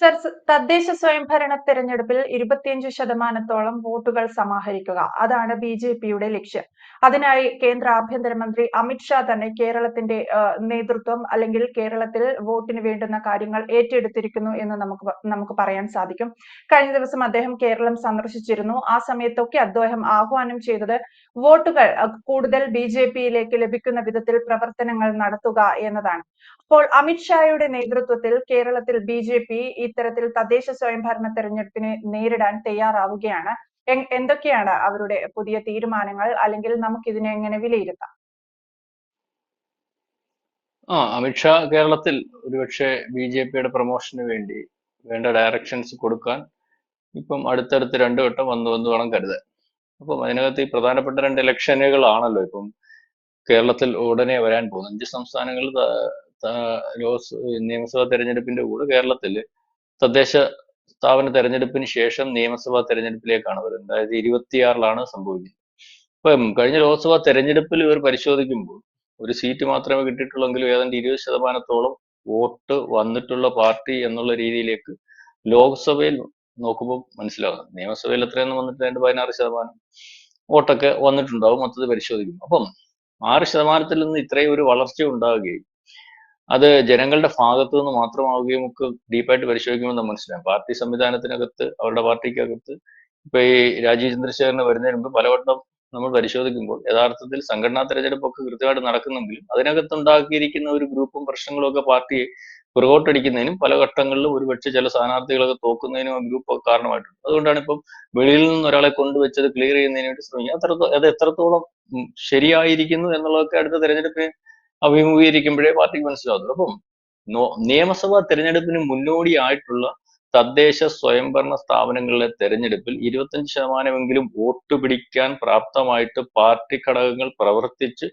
Sir തദ്ദേശ സ്വയംഭരണ തെരഞ്ഞെടുപ്പിൽ ഇരുപത്തിയഞ്ച് ശതമാനത്തോളം വോട്ടുകൾ സമാഹരിക്കുക. അതാണ് ബി ജെ പിയുടെ ലക്ഷ്യം. അതിനായി കേന്ദ്ര ആഭ്യന്തരമന്ത്രി അമിത്ഷാ തന്നെ കേരളത്തിന്റെ നേതൃത്വം അല്ലെങ്കിൽ കേരളത്തിൽ വോട്ടിന് വേണ്ടുന്ന കാര്യങ്ങൾ ഏറ്റെടുത്തിരിക്കുന്നു എന്ന് നമുക്ക് നമുക്ക് പറയാൻ സാധിക്കും. കഴിഞ്ഞ ദിവസം അദ്ദേഹം കേരളം സന്ദർശിച്ചിരുന്നു. ആ സമയത്തൊക്കെ അദ്ദേഹം ആഹ്വാനം ചെയ്തത് വോട്ടുകൾ കൂടുതൽ ബി ജെ പിയിലേക്ക് ലഭിക്കുന്ന വിധത്തിൽ പ്രവർത്തനങ്ങൾ നടത്തുക എന്നതാണ്. അപ്പോൾ അമിത്ഷായുടെ നേതൃത്വത്തിൽ കേരളത്തിൽ ബി ജെ പി ഇത്തരത്തിൽ തദ്ദേശ സ്വയംഭരണ തെരഞ്ഞെടുപ്പിനെ നേരിടാൻ തയ്യാറാവുകയാണ്. എന്തൊക്കെയാണ് അവരുടെ പുതിയ തീരുമാനങ്ങൾ? അല്ലെങ്കിൽ നമുക്ക് ഇതിനെ എങ്ങനെ വിലയിരുത്താം? ആ അമിത്ഷാ കേരളത്തിൽ ഒരുപക്ഷെ ബി ജെ പിയുടെ പ്രൊമോഷന് വേണ്ടി വേണ്ട ഡയറക്ഷൻസ് കൊടുക്കാൻ ഇപ്പം അടുത്തടുത്ത് രണ്ടു വട്ടം വന്നു വന്നു വേണം കരുതാൻ. അപ്പം അതിനകത്ത് ഈ പ്രധാനപ്പെട്ട രണ്ട് ഇലക്ഷനുകളാണല്ലോ ഇപ്പം കേരളത്തിൽ ഉടനെ വരാൻ പോകുന്നത്. അഞ്ച് സംസ്ഥാനങ്ങളിൽ ലോസ് നിയമസഭാ തെരഞ്ഞെടുപ്പിന്റെ കൂടെ കേരളത്തിൽ തദ്ദേശ സ്ഥാപന തെരഞ്ഞെടുപ്പിന് ശേഷം നിയമസഭാ തെരഞ്ഞെടുപ്പിലേക്കാണ് വരുന്നത്. അതായത് ഇരുപത്തിയാറിലാണ് സംഭവിക്കുന്നത്. ഇപ്പം കഴിഞ്ഞ ലോക്സഭാ തെരഞ്ഞെടുപ്പിൽ ഇവർ പരിശോധിക്കുമ്പോൾ ഒരു സീറ്റ് മാത്രമേ കിട്ടിയിട്ടുള്ളെങ്കിലും ഏതാണ്ട് ഇരുപത് ശതമാനത്തോളം വോട്ട് വന്നിട്ടുള്ള പാർട്ടി എന്നുള്ള രീതിയിലേക്ക് ലോക്സഭയിൽ നോക്കുമ്പോൾ മനസ്സിലാകും നിയമസഭയിൽ എത്രയെന്ന് വന്നിട്ട് രണ്ട് പതിനാറ് ശതമാനം വോട്ടൊക്കെ വന്നിട്ടുണ്ടാവും മൊത്തത്തിൽ പരിശോധിക്കും അപ്പം ആറ് ശതമാനത്തിൽ നിന്ന് ഇത്രയും ഒരു വളർച്ച ഉണ്ടാവുകയും അത് ജനങ്ങളുടെ ഭാഗത്തു നിന്ന് മാത്രമാവുകയും ഒക്കെ ഡീപ്പായിട്ട് പരിശോധിക്കുമ്പോൾ നമ്മൾ മനസ്സിലാവും പാർട്ടി സംവിധാനത്തിനകത്ത് അവരുടെ പാർട്ടിക്കകത്ത് ഇപ്പൊ ഈ രാജീവ് ചന്ദ്രശേഖരന് വരുന്നതിന് മുമ്പ് പലവട്ടം നമ്മൾ പരിശോധിക്കുമ്പോൾ യഥാർത്ഥത്തിൽ സംഘടനാ തെരഞ്ഞെടുപ്പൊക്കെ കൃത്യമായിട്ട് നടക്കുന്നെങ്കിലും അതിനകത്ത് ഉണ്ടാക്കിയിരിക്കുന്ന ഒരു ഗ്രൂപ്പും പ്രശ്നങ്ങളും ഒക്കെ പാർട്ടിയെ പുറകോട്ടടിക്കുന്നതിനും പല ഘട്ടങ്ങളിലും ഒരുപക്ഷെ ചില സ്ഥാനാർത്ഥികളൊക്കെ തോക്കുന്നതിനും ആ ഗ്രൂപ്പ് ഒക്കെ കാരണമായിട്ടുണ്ട്. അതുകൊണ്ടാണ് ഇപ്പം വെളിയിൽ നിന്ന് ഒരാളെ കൊണ്ടുവച്ചത് ക്ലിയർ ചെയ്യുന്നതിന് വേണ്ടി ശ്രമിക്കുക. അത്ര അത് എത്രത്തോളം ശരിയായിരിക്കുന്നു എന്നുള്ളതൊക്കെ അടുത്ത തെരഞ്ഞെടുപ്പിനെ അഭിമുഖീകരിക്കുമ്പോഴേ പാർട്ടിക്ക് മനസ്സിലാവുള്ളൂ അപ്പം നിയമസഭാ തെരഞ്ഞെടുപ്പിന് മുന്നോടിയായിട്ടുള്ള തദ്ദേശ സ്വയംഭരണ സ്ഥാപനങ്ങളിലെ തെരഞ്ഞെടുപ്പിൽ ഇരുപത്തഞ്ച് ശതമാനമെങ്കിലും വോട്ട് പിടിക്കാൻ പ്രാപ്തമായിട്ട് പാർട്ടി ഘടകങ്ങൾ പ്രവർത്തിച്ച്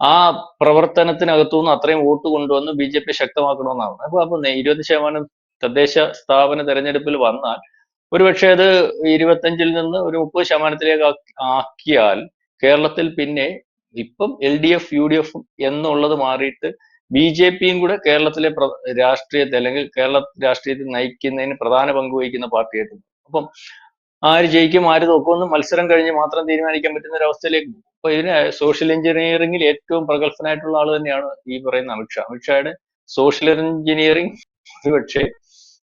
ആ പ്രവർത്തനത്തിനകത്തുനിന്ന് അത്രയും വോട്ട് കൊണ്ടുവന്ന് ബി ജെ പി ശക്തമാക്കണമെന്നാണ്. അപ്പൊ അപ്പൊ ഇരുപത് ശതമാനം തദ്ദേശ സ്ഥാപന തെരഞ്ഞെടുപ്പിൽ വന്നാൽ ഒരുപക്ഷെ അത് ഇരുപത്തഞ്ചിൽ നിന്ന് ഒരു മുപ്പത് ശതമാനത്തിലേക്ക് ആക്കിയാൽ കേരളത്തിൽ പിന്നെ ഇപ്പം L D F U D F എന്നുള്ളത് മാറിയിട്ട് ബി ജെ പിയും കൂടെ കേരളത്തിലെ രാഷ്ട്രീയത്തെ അല്ലെങ്കിൽ കേരള രാഷ്ട്രീയത്തിൽ നയിക്കുന്നതിന് പ്രധാന പങ്ക് വഹിക്കുന്ന പാർട്ടിയായിട്ട് അപ്പം ആര് ജയിക്കും ആര് തോക്കുമെന്ന് മത്സരം കഴിഞ്ഞ് മാത്രം തീരുമാനിക്കാൻ പറ്റുന്ന ഒരു അവസ്ഥയിലേക്ക്. അപ്പൊ ഇതിന് സോഷ്യൽ എഞ്ചിനീയറിംഗിൽ ഏറ്റവും പ്രഗത്ഭനായിട്ടുള്ള ആൾ തന്നെയാണ് ഈ പറയുന്ന അമിത്ഷാ അമിത്ഷായുടെ സോഷ്യൽ എഞ്ചിനീയറിംഗ് ഒരുപക്ഷെ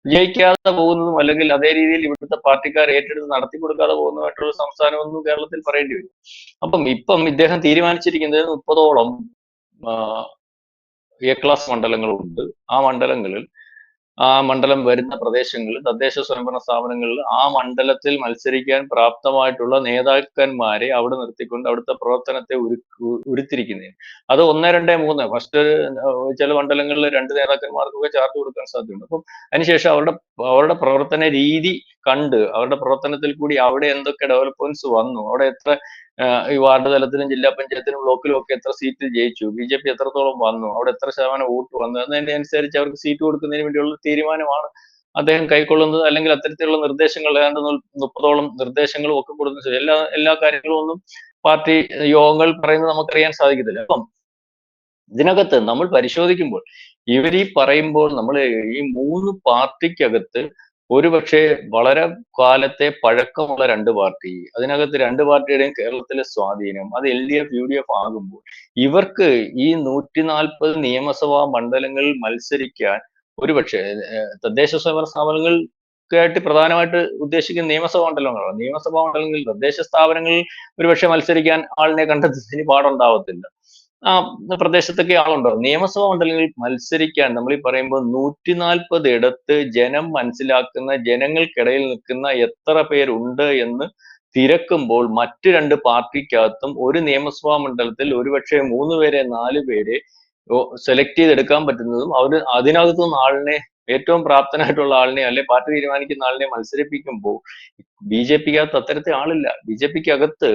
വിജയിക്കാതെ പോകുന്നതും അല്ലെങ്കിൽ അതേ രീതിയിൽ ഇവിടുത്തെ പാർട്ടിക്കാർ ഏറ്റെടുത്ത് നടത്തി കൊടുക്കാതെ പോകുന്നതുമായിട്ടുള്ള സംസ്ഥാനമൊന്നും കേരളത്തിൽ പറയേണ്ടി വരും. അപ്പം ഇപ്പം ഇദ്ദേഹം തീരുമാനിച്ചിരിക്കുന്നത് മുപ്പതോളം എ ക്ലാസ് മണ്ഡലങ്ങളുണ്ട്. ആ മണ്ഡലങ്ങളിൽ ആ മണ്ഡലം വരുന്ന പ്രദേശങ്ങളിൽ തദ്ദേശ സ്വയംഭരണ സ്ഥാപനങ്ങളിൽ ആ മണ്ഡലത്തിൽ മത്സരിക്കാൻ പ്രാപ്തമായിട്ടുള്ള നേതാക്കന്മാരെ അവിടെ നിർത്തിക്കൊണ്ട് അവിടുത്തെ പ്രവർത്തനത്തെ ഉരു ഉരുത്തിരിക്കുന്നതിന്. അത് ഒന്ന് രണ്ട് മൂന്ന്. ഫസ്റ്റ് ചില മണ്ഡലങ്ങളിൽ രണ്ട് നേതാക്കന്മാർക്കൊക്കെ ചാർജ് കൊടുക്കാൻ സാധ്യതയുണ്ട്. അപ്പം അതിനുശേഷം അവരുടെ അവരുടെ പ്രവർത്തന രീതി കണ്ട് അവരുടെ പ്രവർത്തനത്തിൽ കൂടി അവിടെ എന്തൊക്കെ ഡെവലപ്മെന്റ്സ് വന്നു? അവിടെ എത്ര ഈ വാർഡ് തലത്തിലും ജില്ലാ പഞ്ചായത്തിലും ബ്ലോക്കിലും ഒക്കെ എത്ര സീറ്റ് ജയിച്ചു? ബി ജെ പി എത്രത്തോളം വന്നു? അവിടെ എത്ര ശതമാനം വോട്ട് വന്നു? എന്നതിന്റെ അനുസരിച്ച് അവർക്ക് സീറ്റ് കൊടുക്കുന്നതിന് വേണ്ടിയുള്ള തീരുമാനമാണ് അദ്ദേഹം കൈക്കൊള്ളുന്നത്. അല്ലെങ്കിൽ അത്തരത്തിലുള്ള നിർദ്ദേശങ്ങൾ ഏതാണ്ട് മുപ്പതോളം നിർദ്ദേശങ്ങളും ഒക്കെ കൊടുക്കുന്ന. എല്ലാ എല്ലാ കാര്യങ്ങളും ഒന്നും പാർട്ടി യോഗങ്ങൾ പറയുന്നത് നമുക്കറിയാൻ സാധിക്കത്തില്ല. അപ്പം ഇതിനകത്ത് നമ്മൾ പരിശോധിക്കുമ്പോൾ ഇവർ ഈ പറയുമ്പോൾ നമ്മൾ ഈ മൂന്ന് പാർട്ടിക്കകത്ത് ഒരുപക്ഷെ വളരെ കാലത്തെ പഴക്കമുള്ള രണ്ട് പാർട്ടി അതിനകത്ത് രണ്ട് പാർട്ടിയുടെയും കേരളത്തിലെ സ്വാധീനം അത് L D F U D F ആകുമ്പോൾ ഇവർക്ക് ഈ നൂറ്റി നാൽപ്പത് നിയമസഭാ മണ്ഡലങ്ങളിൽ മത്സരിക്കാൻ ഒരുപക്ഷെ തദ്ദേശ സ്വയംഭരണ സ്ഥാപനങ്ങൾക്കായിട്ട് പ്രധാനമായിട്ട് ഉദ്ദേശിക്കുന്ന നിയമസഭാ മണ്ഡലങ്ങളാണ്. നിയമസഭാ മണ്ഡലങ്ങളിൽ തദ്ദേശ സ്ഥാപനങ്ങളിൽ ഒരുപക്ഷെ മത്സരിക്കാൻ ആളിനെ കണ്ടെത്തുന്നതിന് പാടുണ്ടാവത്തില്ല. ആ പ്രദേശത്തൊക്കെ ആളുണ്ടോ? നിയമസഭാ മണ്ഡലങ്ങളിൽ മത്സരിക്കാൻ നമ്മൾ ഈ പറയുമ്പോൾ നൂറ്റി നാൽപ്പത് ഇടത്ത് ജനം മനസ്സിലാക്കുന്ന ജനങ്ങൾക്കിടയിൽ നിൽക്കുന്ന എത്ര പേരുണ്ട് എന്ന് തിരക്കുമ്പോൾ മറ്റു രണ്ട് പാർട്ടിക്കകത്തും ഒരു നിയമസഭാ മണ്ഡലത്തിൽ ഒരുപക്ഷെ മൂന്ന് പേരെ നാല് പേരെ സെലക്ട് ചെയ്തെടുക്കാൻ പറ്റുന്നതും അവർ അതിനകത്തുനിന്ന് ആളിനെ ഏറ്റവും പ്രാപ്തനായിട്ടുള്ള ആളിനെ അല്ലെ പാർട്ടി തീരുമാനിക്കുന്ന ആളിനെ മത്സരിപ്പിക്കുമ്പോൾ ബി ജെ പിക്ക് അകത്ത് അത്തരത്തിൽ ആളില്ല. ബി ജെ പിക്ക് അകത്ത്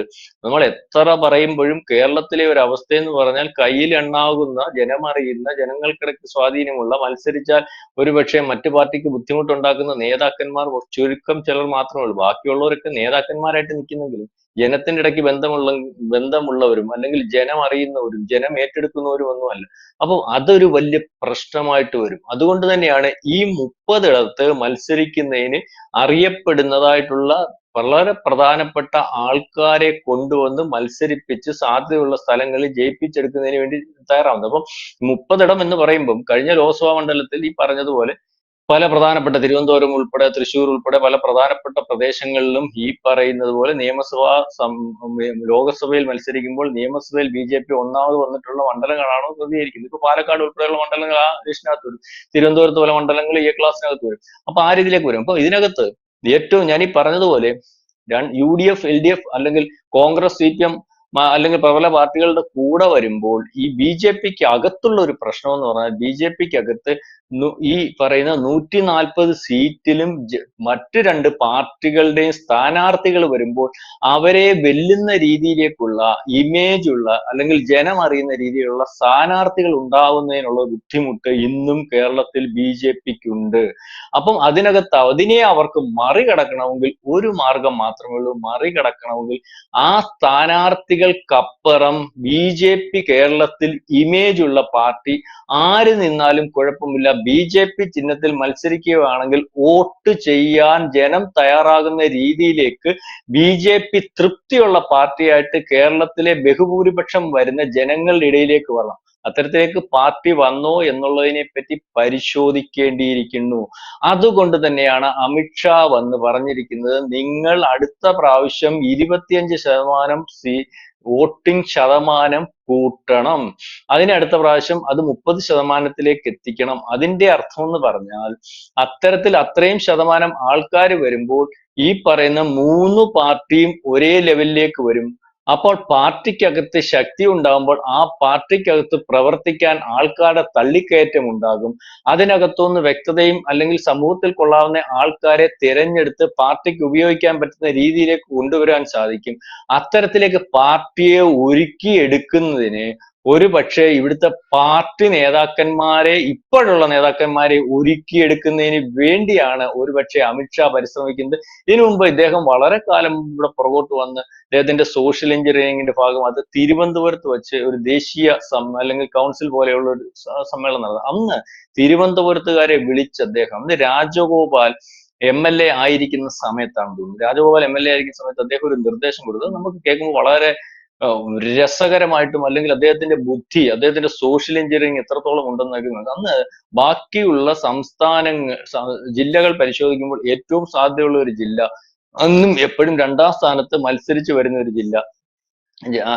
നമ്മൾ എത്ര പറയുമ്പോഴും കേരളത്തിലെ ഒരു അവസ്ഥ എന്ന് പറഞ്ഞാൽ കയ്യിൽ എണ്ണാവുന്ന ജനമറിയുന്ന ജനങ്ങൾക്കിടയ്ക്ക് സ്വാധീനമുള്ള മത്സരിച്ചാൽ ഒരുപക്ഷെ മറ്റു പാർട്ടിക്ക് ബുദ്ധിമുട്ടുണ്ടാക്കുന്ന നേതാക്കന്മാർ ചുരുക്കം ചിലർ മാത്രമേ ഉള്ളൂ. ബാക്കിയുള്ളവരൊക്കെ നേതാക്കന്മാരായിട്ട് നിൽക്കുന്നെങ്കിലും ജനത്തിന്റെ ഇടയ്ക്ക് ബന്ധമുള്ള ബന്ധമുള്ളവരും അല്ലെങ്കിൽ ജനം അറിയുന്നവരും ജനം ഏറ്റെടുക്കുന്നവരും ഒന്നുമല്ല അപ്പൊ അതൊരു വലിയ പ്രശ്നമായിട്ട് വരും. അതുകൊണ്ട് തന്നെയാണ് ഈ മുപ്പതിടത്ത് മത്സരിക്കുന്നതിന് അറിയപ്പെടുന്നതായിട്ടുള്ള വളരെ പ്രധാനപ്പെട്ട ആൾക്കാരെ കൊണ്ടുവന്ന് മത്സരിപ്പിച്ച് സാധ്യതയുള്ള സ്ഥലങ്ങളിൽ ജയിപ്പിച്ചെടുക്കുന്നതിന് വേണ്ടി തയ്യാറാവുന്നത്. അപ്പം മുപ്പതിടം എന്ന് പറയുമ്പം കഴിഞ്ഞ ലോക്സഭാ മണ്ഡലത്തിൽ ഈ പറഞ്ഞതുപോലെ പല പ്രധാനപ്പെട്ട തിരുവനന്തപുരം ഉൾപ്പെടെ തൃശ്ശൂർ ഉൾപ്പെടെ പല പ്രധാനപ്പെട്ട പ്രദേശങ്ങളിലും ഈ പറയുന്നത് പോലെ നിയമസഭാ ലോകസഭയിൽ മത്സരിക്കുമ്പോൾ നിയമസഭയിൽ ബി ജെ പി ഒന്നാമത് വന്നിട്ടുള്ള മണ്ഡലങ്ങളാണോ പ്രതികരിക്കുന്നത്? ഇപ്പൊ പാലക്കാട് ഉൾപ്പെടെയുള്ള മണ്ഡലങ്ങൾ ആ ലിസ്റ്റിനകത്ത് വരും. തിരുവനന്തപുരത്ത് പല മണ്ഡലങ്ങൾ ഈ ക്ലാസ്സിനകത്ത് വരും. അപ്പൊ ആ രീതിയിലേക്ക് വരും. അപ്പൊ ഇതിനകത്ത് ഏറ്റവും ഞാൻ ഈ പറഞ്ഞതുപോലെ U D F L D F അല്ലെങ്കിൽ കോൺഗ്രസ് സി പി എം അല്ലെങ്കിൽ പ്രബല പാർട്ടികളുടെ കൂടെ വരുമ്പോൾ ഈ ബി ജെ പിക്ക് അകത്തുള്ള ഒരു പ്രശ്നം എന്ന് പറഞ്ഞാൽ ബി ജെ പിക്ക് അകത്ത് ഈ പറയുന്ന നൂറ്റി നാൽപ്പത് സീറ്റിലും മറ്റു രണ്ട് പാർട്ടികളുടെയും സ്ഥാനാർത്ഥികൾ വരുമ്പോൾ അവരെ വെല്ലുന്ന രീതിയിലേക്കുള്ള ഇമേജ് ഉള്ള അല്ലെങ്കിൽ ജനം അറിയുന്ന രീതിയിലുള്ള സ്ഥാനാർത്ഥികൾ ഉണ്ടാവുന്നതിനുള്ള ബുദ്ധിമുട്ട് ഇന്നും കേരളത്തിൽ ബി ജെ പിക്ക് ഉണ്ട് അപ്പം അതിനകത്ത് അതിനെ അവർക്ക് മറികടക്കണമെങ്കിൽ ഒരു മാർഗം മാത്രമേ ഉള്ളൂ. മറികടക്കണമെങ്കിൽ ആ സ്ഥാനാർത്ഥികൾക്കപ്പുറം ബി ജെ പി കേരളത്തിൽ ഇമേജ് ഉള്ള പാർട്ടി ആര് നിന്നാലും കുഴപ്പമില്ല. ബി ജെ പി ചിഹ്നത്തിൽ മത്സരിക്കുകയാണെങ്കിൽ വോട്ട് ചെയ്യാൻ ജനം തയ്യാറാകുന്ന രീതിയിലേക്ക് ബി ജെ പി തൃപ്തിയുള്ള പാർട്ടിയായിട്ട് കേരളത്തിലെ ബഹുഭൂരിപക്ഷം വരുന്ന ജനങ്ങളുടെ ഇടയിലേക്ക് വരണം. അത്തരത്തിലേക്ക് പാർട്ടി വന്നോ എന്നുള്ളതിനെ പറ്റി പരിശോധിക്കേണ്ടിയിരിക്കുന്നു. അതുകൊണ്ട് തന്നെയാണ് അമിത്ഷാ വന്ന് പറഞ്ഞിരിക്കുന്നത് നിങ്ങൾ അടുത്ത പ്രാവശ്യം ഇരുപത്തിയഞ്ച് ശതമാനം സീ വോട്ടിംഗ് ശതമാനം കൂട്ടണം. അതിന് അടുത്ത പ്രാവശ്യം അത് മുപ്പത് ശതമാനത്തിലേക്ക് എത്തിക്കണം. അതിന്റെ അർത്ഥം എന്ന് പറഞ്ഞാൽ അത്തരത്തിൽ അത്രയും ശതമാനം ആൾക്കാർ വരുമ്പോൾ ഈ പറയുന്ന മൂന്ന് പാർട്ടിയും ഒരേ ലെവലിലേക്ക് വരും. അപ്പോൾ പാർട്ടിക്കകത്ത് ശക്തി ഉണ്ടാകുമ്പോൾ ആ പാർട്ടിക്കകത്ത് പ്രവർത്തിക്കാൻ ആൾക്കാരുടെ തള്ളിക്കയറ്റം ഉണ്ടാകും. അതിനകത്തുനിന്ന് വ്യക്തതയും അല്ലെങ്കിൽ സമൂഹത്തിൽ കൊള്ളാവുന്ന ആൾക്കാരെ തിരഞ്ഞെടുത്ത് പാർട്ടിക്ക് ഉപയോഗിക്കാൻ പറ്റുന്ന രീതിയിലേക്ക് കൊണ്ടുവരാൻ സാധിക്കും. അത്തരത്തിലേക്ക് പാർട്ടിയെ ഒരുക്കിയെടുക്കുന്നതിന് ഒരു പക്ഷേ ഇവിടുത്തെ പാർട്ടി നേതാക്കന്മാരെ ഇപ്പോഴുള്ള നേതാക്കന്മാരെ ഒരുക്കിയെടുക്കുന്നതിന് വേണ്ടിയാണ് ഒരു പക്ഷേ അമിത്ഷാ പരിശ്രമിക്കുന്നത്. ഇതിനു മുമ്പ് ഇദ്ദേഹം വളരെ കാലം ഇവിടെ പുറകോട്ട് വന്ന് അദ്ദേഹത്തിന്റെ സോഷ്യൽ എഞ്ചിനീയറിംഗിന്റെ ഭാഗം അത് തിരുവനന്തപുരത്ത് വെച്ച് ഒരു ദേശീയ അല്ലെങ്കിൽ കൗൺസിൽ പോലെയുള്ള ഒരു സമ്മേളനം നടന്നത്. അന്ന് തിരുവനന്തപുരത്തുകാരെ വിളിച്ച അദ്ദേഹം അന്ന് രാജഗോപാൽ എം എൽ എ ആയിരിക്കുന്ന സമയത്താണ് തോന്നുന്നത്. രാജഗോപാൽ എം എൽ എ ആയിരിക്കുന്ന സമയത്ത് അദ്ദേഹം ഒരു നിർദ്ദേശം കൊടുത്തത് നമുക്ക് കേൾക്കുമ്പോൾ വളരെ രസകരമായിട്ടും അല്ലെങ്കിൽ അദ്ദേഹത്തിന്റെ ബുദ്ധി അദ്ദേഹത്തിന്റെ സോഷ്യൽ എഞ്ചിനീയറിംഗ് എത്രത്തോളം ഉണ്ടെന്നൊക്കെ അന്ന് ബാക്കിയുള്ള സംസ്ഥാനങ്ങൾ ജില്ലകൾ പരിശോധിക്കുമ്പോൾ ഏറ്റവും സാധ്യതയുള്ള ഒരു ജില്ല അന്നും എപ്പോഴും രണ്ടാം സ്ഥാനത്ത് മത്സരിച്ചു വരുന്ന ഒരു ജില്ല.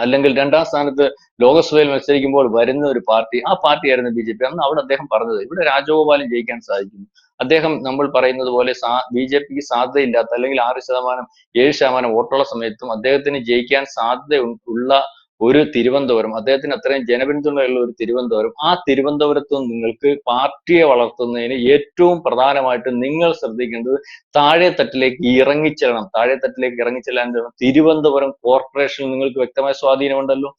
അല്ലെങ്കിൽ രണ്ടാം സ്ഥാനത്ത് ലോകസഭയിൽ മത്സരിക്കുമ്പോൾ വരുന്ന ഒരു പാർട്ടി ആ പാർട്ടിയായിരുന്നു ബി ജെ പി. അന്ന് അവിടെ അദ്ദേഹം പറഞ്ഞത് ഇവിടെ രാജഗോപാലൻ ജയിക്കാൻ സാധിക്കുന്നു. അദ്ദേഹം നമ്മൾ പറയുന്നത് പോലെ ബി ജെ പിക്ക് സാധ്യതയില്ലാത്ത അല്ലെങ്കിൽ ആറ് ശതമാനം ഏഴ് ശതമാനം വോട്ടുള്ള സമയത്തും അദ്ദേഹത്തിന് ജയിക്കാൻ സാധ്യത ഉള്ള ഒരു തിരുവനന്തപുരം അദ്ദേഹത്തിന് അത്രയും ജനപിന്തുണയുള്ള ഒരു തിരുവനന്തപുരം ആ തിരുവനന്തപുരത്ത് നിങ്ങൾക്ക് പാർട്ടിയെ വളർത്തുന്നതിന് ഏറ്റവും പ്രധാനമായിട്ട് നിങ്ങൾ ശ്രദ്ധിക്കേണ്ടത് താഴെ തട്ടിലേക്ക് ഇറങ്ങിച്ചെല്ലണം താഴെ തട്ടിലേക്ക് ഇറങ്ങിച്ചെല്ലാൻ? തിരുവനന്തപുരം കോർപ്പറേഷനിൽ നിങ്ങൾക്ക് വ്യക്തമായ സ്വാധീനമുണ്ടല്ലോ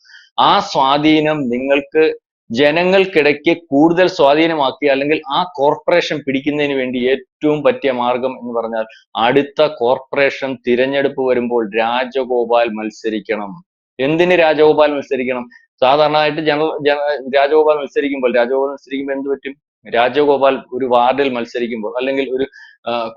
ആ സ്വാധീനം നിങ്ങൾക്ക് ജനങ്ങൾക്കിടയ്ക്ക് കൂടുതൽ സ്വാധീനമാക്കി അല്ലെങ്കിൽ ആ കോർപ്പറേഷൻ പിടിക്കുന്നതിന് വേണ്ടി ഏറ്റവും പറ്റിയ മാർഗം എന്ന് പറഞ്ഞാൽ അടുത്ത കോർപ്പറേഷൻ തിരഞ്ഞെടുപ്പ് വരുമ്പോൾ രാജഗോപാൽ മത്സരിക്കണം എന്തിന് രാജഗോപാൽ മത്സരിക്കണം? സാധാരണയായിട്ട് ജനറൽ ജന രാജഗോപാൽ മത്സരിക്കുമ്പോൾ രാജഗോപാൽ മത്സരിക്കുമ്പോൾ എന്ത് പറ്റും? രാജഗോപാൽ ഒരു വാർഡിൽ മത്സരിക്കുമ്പോൾ അല്ലെങ്കിൽ ഒരു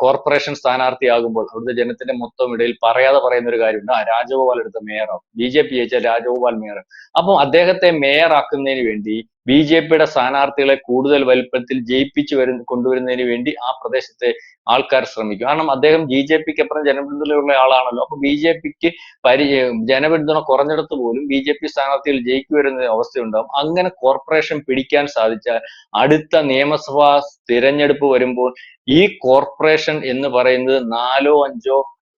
കോർപ്പറേഷൻ സ്ഥാനാർത്ഥിയാകുമ്പോൾ അവിടുത്തെ ജനത്തിന്റെ മൊത്തം ഇടയിൽ പറയാതെ പറയുന്ന ഒരു കാര്യമുണ്ട്. ആ രാജഗോപാൽ എടുത്ത മേയറോ? ബി ജെ പി ജയിച്ച രാജഗോപാൽ മേയർ അപ്പോൾ അദ്ദേഹത്തെ മേയർ ആക്കുന്നതിന് വേണ്ടി ബി ജെ പിയുടെ സ്ഥാനാർത്ഥികളെ കൂടുതൽ വലുപ്പത്തിൽ ജയിപ്പിച്ചു വരുന്ന കൊണ്ടുവരുന്നതിന് വേണ്ടി ആ പ്രദേശത്തെ ആൾക്കാർ ശ്രമിക്കും. കാരണം അദ്ദേഹം ബി ജെ പിക്ക് അപ്പുറം ജനപിന്തുണയുള്ള ആളാണല്ലോ. അപ്പൊ ബി ജെ പിക്ക് പരി ജനപിന്തുണ കുറഞ്ഞിടത്ത് പോലും ബി ജെ പി സ്ഥാനാർത്ഥികൾ ജയിക്കു വരുന്ന അവസ്ഥയുണ്ടാവും. അങ്ങനെ കോർപ്പറേഷൻ പിടിക്കാൻ സാധിച്ചാൽ അടുത്ത നിയമസഭാ തിരഞ്ഞെടുപ്പ് വരുമ്പോൾ ഈ കോർപ്പറേഷൻ എന്ന് പറയുന്നത് നാലോ അഞ്ചോ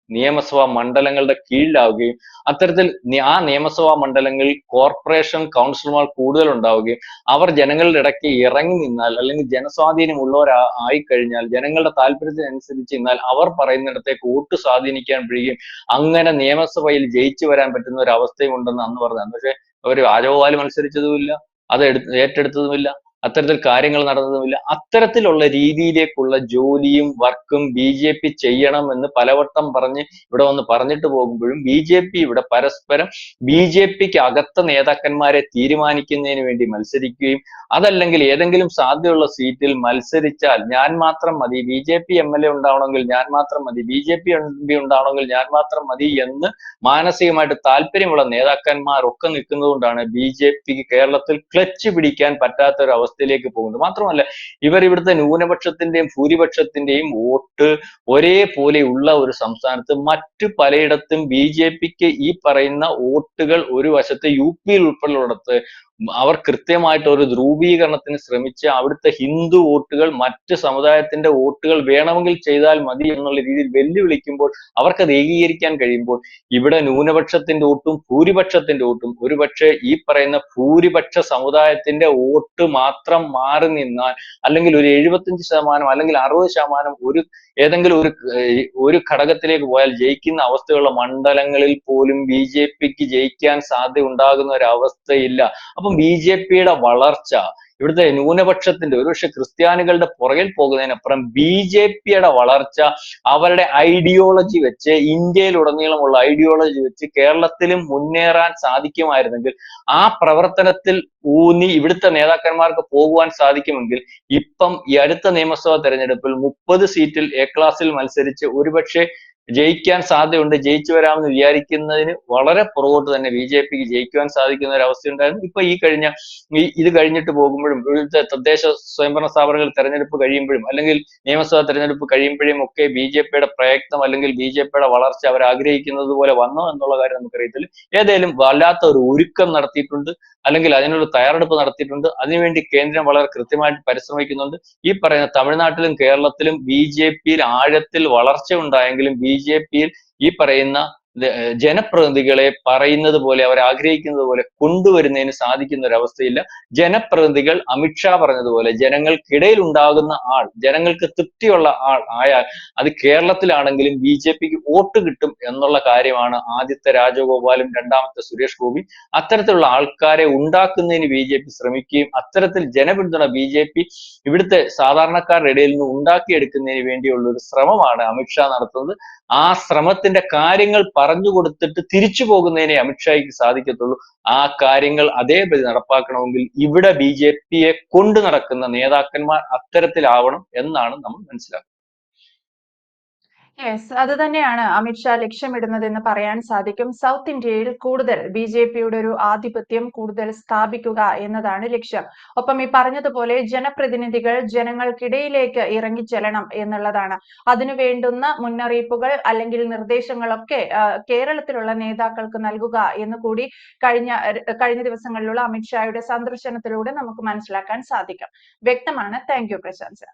നിയമസഭാ മണ്ഡലങ്ങളുടെ കീഴിലാവുകയും അത്തരത്തിൽ ആ നിയമസഭാ മണ്ഡലങ്ങളിൽ കോർപ്പറേഷൻ കൗൺസിലർമാർ കൂടുതൽ ഉണ്ടാവുകയും അവർ ജനങ്ങളുടെ ഇടയ്ക്ക് ഇറങ്ങി നിന്നാൽ അല്ലെങ്കിൽ ജനസ്വാധീനമുള്ളവരാ ആയിക്കഴിഞ്ഞാൽ ജനങ്ങളുടെ താല്പര്യത്തിനനുസരിച്ച് നിന്നാൽ അവർ പറയുന്നിടത്തേക്ക് വോട്ട് സ്വാധീനിക്കാൻ പിഴിയും അങ്ങനെ നിയമസഭയിൽ ജയിച്ചു വരാൻ പറ്റുന്ന ഒരു അവസ്ഥയും ഉണ്ടെന്ന് അന്ന് പറഞ്ഞു പക്ഷെ അവർ രാജഗോപാൽ മത്സരിച്ചതുമില്ല അത് എടുത്ത് ഏറ്റെടുത്തതുമില്ല. അത്തരത്തിൽ കാര്യങ്ങൾ നടന്നതുമില്ല. അത്തരത്തിലുള്ള രീതിയിലേക്കുള്ള ജോലിയും വർക്കും ബി ജെ പി ചെയ്യണമെന്ന് പലവട്ടം പറഞ്ഞ് ഇവിടെ വന്ന് പറഞ്ഞിട്ട് പോകുമ്പോഴും ബി ജെ പി ഇവിടെ പരസ്പരം ബി ജെ പിക്ക് അകത്ത നേതാക്കന്മാരെ തീരുമാനിക്കുന്നതിന് വേണ്ടി മത്സരിക്കുകയും അതല്ലെങ്കിൽ ഏതെങ്കിലും സാധ്യതയുള്ള സീറ്റിൽ മത്സരിച്ചാൽ ഞാൻ മാത്രം മതി B J P M L A ഉണ്ടാവണമെങ്കിൽ ഞാൻ മാത്രം മതി B J P M P ഉണ്ടാവണമെങ്കിൽ ഞാൻ മാത്രം മതി എന്ന് മാനസികമായിട്ട് താല്പര്യമുള്ള നേതാക്കന്മാരൊക്കെ നിൽക്കുന്നതുകൊണ്ടാണ് ബി ജെ പിക്ക് കേരളത്തിൽ ക്ലച്ച് പിടിക്കാൻ പറ്റാത്ത ഒരു അവസ്ഥയിലേക്ക് പോകുന്നത് മാത്രമല്ല ഇവർ ഇവിടുത്തെ ന്യൂനപക്ഷത്തിന്റെയും ഭൂരിപക്ഷത്തിന്റെയും വോട്ട് ഒരേപോലെ ഉള്ള ഒരു സംസ്ഥാനത്ത് മറ്റു പലയിടത്തും ബി ജെ പിക്ക് ഈ പറയുന്ന വോട്ടുകൾ ഒരു വശത്ത് യു പിയിൽ ഉൾപ്പെടെയുള്ളിടത്ത് അവർ കൃത്യമായിട്ട് ഒരു ധ്രുവീകരണത്തിന് ശ്രമിച്ച് അവിടുത്തെ ഹിന്ദു വോട്ടുകൾ മറ്റ് സമുദായത്തിന്റെ വോട്ടുകൾ വേണമെങ്കിൽ ചെയ്താൽ മതി എന്നുള്ള രീതിയിൽ വെല്ലുവിളിക്കുമ്പോൾ അവർക്കത് ഏകീകരിക്കാൻ കഴിയുമ്പോൾ ഇവിടെ ന്യൂനപക്ഷത്തിന്റെ വോട്ടും ഭൂരിപക്ഷത്തിന്റെ വോട്ടും ഒരുപക്ഷെ ഈ പറയുന്ന ഭൂരിപക്ഷ സമുദായത്തിന്റെ വോട്ട് മാത്രം മാറി നിന്നാൽ അല്ലെങ്കിൽ ഒരു എഴുപത്തഞ്ച് ശതമാനം അല്ലെങ്കിൽ അറുപത് ശതമാനം ഒരു ഏതെങ്കിലും ഒരു ഒരു ഘടകത്തിലേക്ക് പോയാൽ ജയിക്കുന്ന അവസ്ഥയുള്ള മണ്ഡലങ്ങളിൽ പോലും ബി ജെ പിക്ക് ജയിക്കാൻ സാധ്യത ഉണ്ടാകുന്ന ഒരു അവസ്ഥയില്ല. അപ്പം ബി ജെ പിയുടെ വളർച്ച ഇവിടുത്തെ ന്യൂനപക്ഷത്തിന്റെ ഒരുപക്ഷെ ക്രിസ്ത്യാനികളുടെ പുറകിൽ പോകുന്നതിനപ്പുറം ബി ജെ പിയുടെ വളർച്ച അവരുടെ ഐഡിയോളജി വെച്ച് ഇന്ത്യയിലുടനീളമുള്ള ഐഡിയോളജി വെച്ച് കേരളത്തിലും മുന്നേറാൻ സാധിക്കുമായിരുന്നെങ്കിൽ ആ പ്രവർത്തനത്തിൽ ഊന്നി ഇവിടുത്തെ നേതാക്കന്മാർക്ക് പോകുവാൻ സാധിക്കുമെങ്കിൽ ഇപ്പം ഈ അടുത്ത നിയമസഭാ തെരഞ്ഞെടുപ്പിൽ മുപ്പത് സീറ്റിൽ എ ക്ലാസ്സിൽ മത്സരിച്ച് ഒരുപക്ഷെ ജയിക്കാൻ സാധ്യതയുണ്ട്. ജയിച്ചു വരാമെന്ന് വിചാരിക്കുന്നതിന് വളരെ പുറകോട്ട് തന്നെ ബി ജെ പിക്ക് ജയിക്കുവാൻ സാധിക്കുന്ന ഒരു അവസ്ഥ ഉണ്ടായിരുന്നു. ഇപ്പൊ ഈ കഴിഞ്ഞ ഈ ഇത് കഴിഞ്ഞിട്ട് പോകുമ്പോഴും ഇവിടുത്തെ തദ്ദേശ സ്വയംഭരണ സ്ഥാപനങ്ങൾ തെരഞ്ഞെടുപ്പ് കഴിയുമ്പോഴും അല്ലെങ്കിൽ നിയമസഭാ തെരഞ്ഞെടുപ്പ് കഴിയുമ്പോഴും ഒക്കെ ബി ജെ പിയുടെ പ്രയത്നം അല്ലെങ്കിൽ ബി ജെ പിയുടെ വളർച്ച അവർ ആഗ്രഹിക്കുന്നത് പോലെ വന്നോ എന്നുള്ള കാര്യം നമുക്കറിയത്തില്ല. ഏതായാലും വല്ലാത്ത ഒരു ഒരുക്കം നടത്തിയിട്ടുണ്ട് അല്ലെങ്കിൽ അതിനൊരു തയ്യാറെടുപ്പ് നടത്തിയിട്ടുണ്ട്. അതിനുവേണ്ടി കേന്ദ്രം വളരെ കൃത്യമായിട്ട് പരിശ്രമിക്കുന്നുണ്ട്. ഈ പറയുന്ന തമിഴ്നാട്ടിലും കേരളത്തിലും ബി ജെ പിയിൽ ആഴത്തിൽ വളർച്ച ഉണ്ടായെങ്കിലും ബി ജെ പിയിൽ ഈ പറയുന്ന ജനപ്രതിനിധികളെ പറയുന്നത് പോലെ അവർ ആഗ്രഹിക്കുന്നത് പോലെ കൊണ്ടുവരുന്നതിന് സാധിക്കുന്ന അവസ്ഥയില്ല ജനപ്രതിനിധികൾ അമിത്ഷാ പറഞ്ഞതുപോലെ ജനങ്ങൾക്കിടയിൽ ഉണ്ടാകുന്ന ആൾ ജനങ്ങൾക്ക് തൃപ്തിയുള്ള ആൾ ആയാൽ അത് കേരളത്തിലാണെങ്കിലും ബി ജെ പിക്ക് വോട്ട് കിട്ടും എന്നുള്ള കാര്യമാണ് ആദ്യത്തെ രാജഗോപാലും രണ്ടാമത്തെ സുരേഷ് ഗോപി. അത്തരത്തിലുള്ള ആൾക്കാരെ ഉണ്ടാക്കുന്നതിന് ബി ജെ പി ശ്രമിക്കുകയും അത്തരത്തിൽ ജനപിന്തുണ ബി ജെ പി ഇവിടുത്തെ സാധാരണക്കാരുടെ ഇടയിൽ നിന്ന് ഉണ്ടാക്കിയെടുക്കുന്നതിന് വേണ്ടിയുള്ള ഒരു ശ്രമമാണ് അമിത്ഷാ നടത്തുന്നത്. ആ ശ്രമത്തിന്റെ കാര്യങ്ങൾ പറഞ്ഞു കൊടുത്തിട്ട് തിരിച്ചു പോകുന്നതിനെ അമിത്ഷായ്ക്ക് സാധിക്കത്തുള്ളൂ. ആ കാര്യങ്ങൾ അതേപടി നടപ്പാക്കണമെങ്കിൽ ഇവിടെ ബി ജെ പിയെ കൊണ്ടു നടക്കുന്ന നേതാക്കന്മാർ അത്തരത്തിലാവണം എന്നാണ് നമ്മൾ മനസ്സിലാക്കുന്നത്. യെസ് അത് തന്നെയാണ് അമിത്ഷാ ലക്ഷ്യമിടുന്നതെന്ന് പറയാൻ സാധിക്കും. സൗത്ത് ഇന്ത്യയിൽ കൂടുതൽ ബി ജെ പിയുടെ ഒരു ആധിപത്യം കൂടുതൽ സ്ഥാപിക്കുക എന്നതാണ് ലക്ഷ്യം. ഒപ്പം ഈ പറഞ്ഞതുപോലെ ജനപ്രതിനിധികൾ ജനങ്ങൾക്കിടയിലേക്ക് ഇറങ്ങിച്ചെല്ലണം എന്നുള്ളതാണ്. അതിനു വേണ്ടുന്ന മുന്നറിയിപ്പുകൾ അല്ലെങ്കിൽ നിർദ്ദേശങ്ങളൊക്കെ കേരളത്തിലുള്ള നേതാക്കൾക്ക് നൽകുക എന്ന് കൂടി കഴിഞ്ഞ കഴിഞ്ഞ ദിവസങ്ങളിലുള്ള അമിത്ഷായുടെ സന്ദർശനത്തിലൂടെ നമുക്ക് മനസ്സിലാക്കാൻ സാധിക്കും. വ്യക്തമാണ്. Thank you Prashant sir.